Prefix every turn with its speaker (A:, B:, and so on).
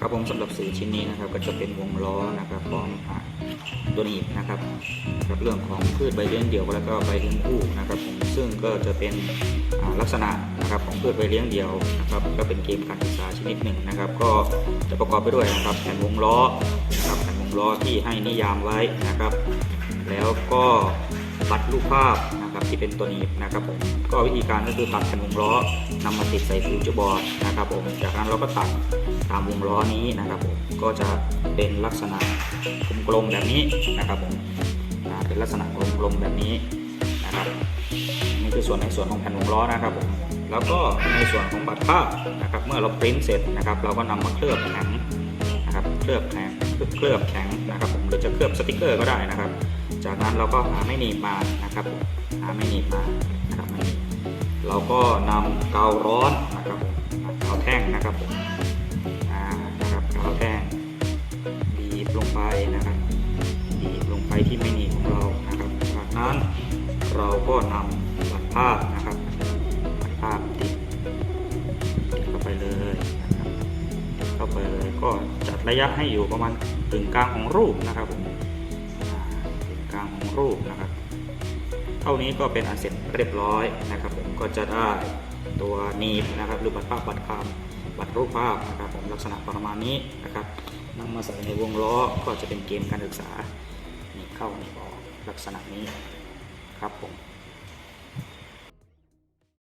A: ครับผมสำหรับสื่อชิ้นนี้นะครับ ก็จะเป็นวงล้อนะครับพร้อมตัวหนีบนะครับกับเรื่องของพืชใบเลี้ยงเดี่ยวแล้วก็ใบเลี้ยงคู่นะครับผมซึ่งก็จะเป็นลักษณะนะครับของพืชใบเลี้ยงเดี่ยวนะครับก็เป็นเกมการศึกษาชนิดหนึ่งนะครับ ก็จะประกอบไปด้วยนะครับแผ่นวงล้อนะครับแผ่นวงล้อที่ให้นิยามไว้นะครับ แล้วก็ บัตรรูปภาพนะครับที่เป็นตัวนี้นะครับผมก็วิธีการก็คือตัดแผ่นวงล้อนำมาติดใส่ฟิวเจอร์บอร์ดนะครับผมจากนั้นเราก็ตัดตามวงล้อนี้นะครับผมก็จะเป็นลักษณะกลมๆแบบนี้นะครับผมเป็นลักษณะกลมๆแบบนี้นะครับนี่คือส่วนในส่วนของแผ่นวงล้อนะครับผมแล้วก็ในส่วนของบัตรภาพนะครับเมื่อเราปริ้นเสร็จนะครับ เราก็นำมาเคลือบแข็งนะครับเคลือบแข็งเคลือบแข็งนะครับผมหรือจะเคลือบสติกเกอร์ก็ได้นะครับ จากนั้นเราก็หาไม่หนีบมานะครับผมหาไม่หนีบมานะครับไม่หนีบเราก็นำกาวร้อนนะครับผมกาวแท่งนะครับผมอ่านะครับกาวแท่งบีบลงไปนะครับบีบลงไปที่ไม่หนีบของเรานะครับจากนั้นเราก็นำบัตรภาพนะครับบัตรภาพติดเข้าไปเลยนะครับเข้าไปเลยก็จัดระยะให้อยู่ประมาณกึ่งกลางของรูปนะครับผม ของรูปนะครับ เท่านี้ก็เป็นอันเสร็จเรียบร้อยนะครับ ผมก็จะได้ตัวนีบนะครับหรือบัตรภาพบัตรคำบัตรรูปภาพนะครับผมลักษณะประมาณนี้นะครับนำมาใส่ในวงล้อก็จะเป็นเกมการศึกษานีบเข้านีบออกลักษณะนี้ครับผม